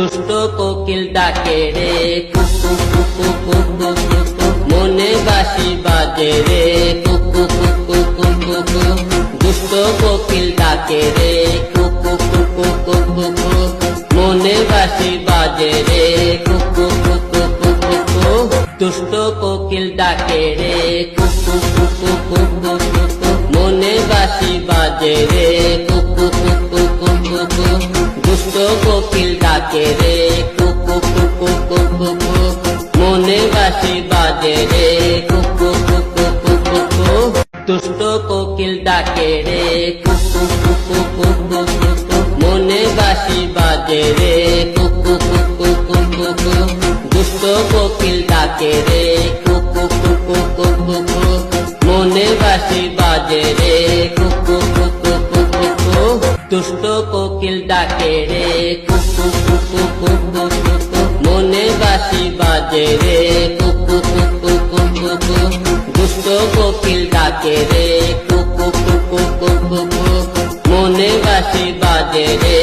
দুষ্ট কোকিল ডাকে রে কুকু কুকু কুকু কুকু মনে বাসি বাজে রে কুকু কুকু কুকু কুকু দুষ্ট কোকিল ডাকে রে কুকু কুকু কুকু কুকু মনে বাসি বাজে রে কুকু কুকু কুকু কুকু দুষ্ট কোকিল ডাকে রে কুকু কুকু কুকু কুকু মনে বাসি বাজে রে কুকু কুকু কুকু কুকু দুষ্ট কোকিল ডাকে রে কুকু কুকু কুকু মনে বাসি বাজে রে কুকু কুকু কুকু দুষ্ট কোকিল ডাকে রে কুকু কুকু কুকু মনে বাসি বাজে রে কুকু কুকু কুকু দুষ্ট কোকিল ডাকে রে কুকু কুকু কুকু মনে বাসি বাজে রে কুকু দুষ্ট কোকিল ডাকে রে কুকু কুকু কুকু কুকু মনে বাসি বাজে রে কুকু কুকু কুকু কুকু দুষ্ট কোকিল ডাকে রে কুকু কুকু কুকু কুকু মনে বাসি বাজে রে